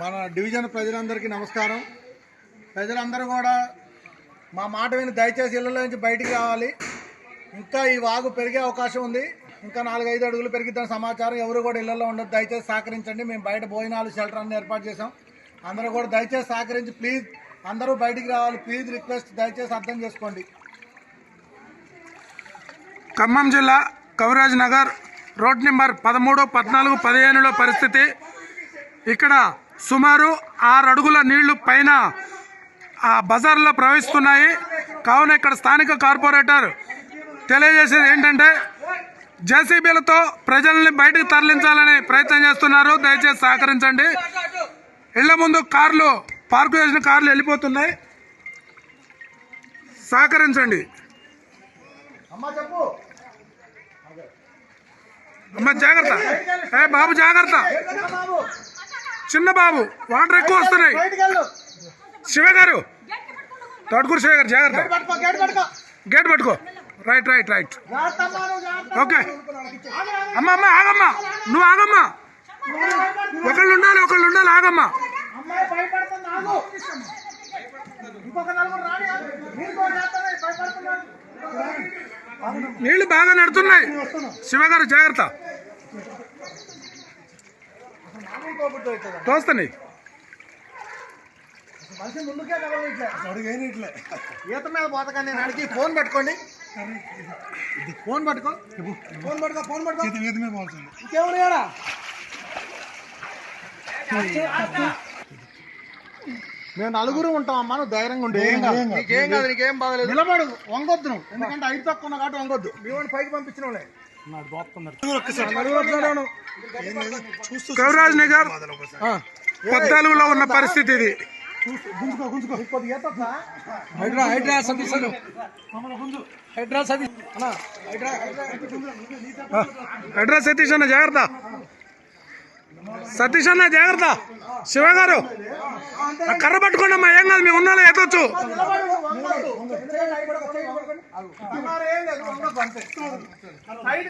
మన డివిజన్ ప్రజలందరికీ నమస్కారం. ప్రజలందరూ కూడా మా మాట విని దయచేసి ఇళ్ళలో నుంచి బయటికి రావాలి. ఇంకా ఈ వాగు పెరిగే అవకాశం ఉంది. ఇంకా నాలుగైదు అడుగులు పెరిగిద్దని సమాచారం ఎవరు కూడా ఇళ్ళలో ఉండదు దయచేసి సహకరించండి. మేము బయట భోజనాలు షెల్టర్ అన్ని ఏర్పాటు చేసాం అందరూ కూడా దయచేసి సహకరించి ప్లీజ్ అందరూ బయటికి రావాలి. ప్లీజ్ రిక్వెస్ట్ దయచేసి అర్థం చేసుకోండి. ఖమ్మం జిల్లా కవిరాజ్ నగర్ రోడ్ నెంబర్ పదమూడు పద్నాలుగు పదిహేనులో పరిస్థితి. ఇక్కడ సుమారు ఆరు అడుగుల నీళ్ళు పైన ఆ బజార్లో ప్రవహిస్తున్నాయి. కావున ఇక్కడ స్థానిక కార్పొరేటర్ తెలియజేసేది ఏంటంటే జేసీబీలతో ప్రజల్ని బయటకు తరలించాలని ప్రయత్నం చేస్తున్నారు. దయచేసి సహకరించండి. ఇళ్ళ ముందు కార్లు పార్కు చేసిన కార్లు వెళ్ళిపోతున్నాయి. సహకరించండి. అమ్మా చెప్పు. అమ్మ జాగ్రత్త. ఏ బాబు జాగ్రత్త. చిన్న బాబు వాటర్ ఎక్కువ వస్తున్నాయి. బయటికి వెళ్ళు శివ గారు తోటకూరు శివ గారు జాగ్రత్త. గేట్ పట్టుకో. Right right right. ఓకే. అమ్మ అమ్మ ఆగమ్మా. నువ్వు ఆగమ్మా. ఒకళ్ళు ఉండాలి ఒకళ్ళు ఉండాలి ఆగమ్మా. నీళ్ళు నీళ్ళు బాగా నడుతున్నాయి. శివ గారు జాగ్రత్త. తోస్తున్నాయి మనిషి ముందుకే కదలట్లే అడుగైనట్లే. ఈత మీద పోతకండి నేను అడిగి ఫోన్ పెట్టుకోండి. ఫోన్ పట్టుకో. ఫోన్ పట్టుకో ఫోన్ పట్టుకో. ఈత మీద పోతుంది ఇంకేమన్నాడా మేము నలుగురు ఉంటాం అమ్మా నువ్వు ధైర్యంగా ఉండు. ఏం కాదు నీకేం కాదు నీకేం బాధలేదు నిలబడు వంగొద్దు నువ్వు. ఎందుకంటే ఐదు తక్కువ ఉన్నా కాబట్టి వంగొద్దు. మీ వాడిని పైకి పంపించిన వాళ్ళే. కవిరాజ్ నగర్. పద్నాలుగులో ఉన్న పరిస్థితి ఇది? హైడ్రా హైడ్రా సతీష్. హైడ్రా సతీష్. అన్నా, హైడ్రా, హైడ్రా, అడ్రస్ సతీష్ అన్న జాగ్రత్త. సతీష్ అన్న జాగ్రత్త. శివ గారు కర్ర పట్టుకోండి అమ్మా ఏం కాదు మేము ఉన్నాలో ఎత్తొచ్చు. సైడ్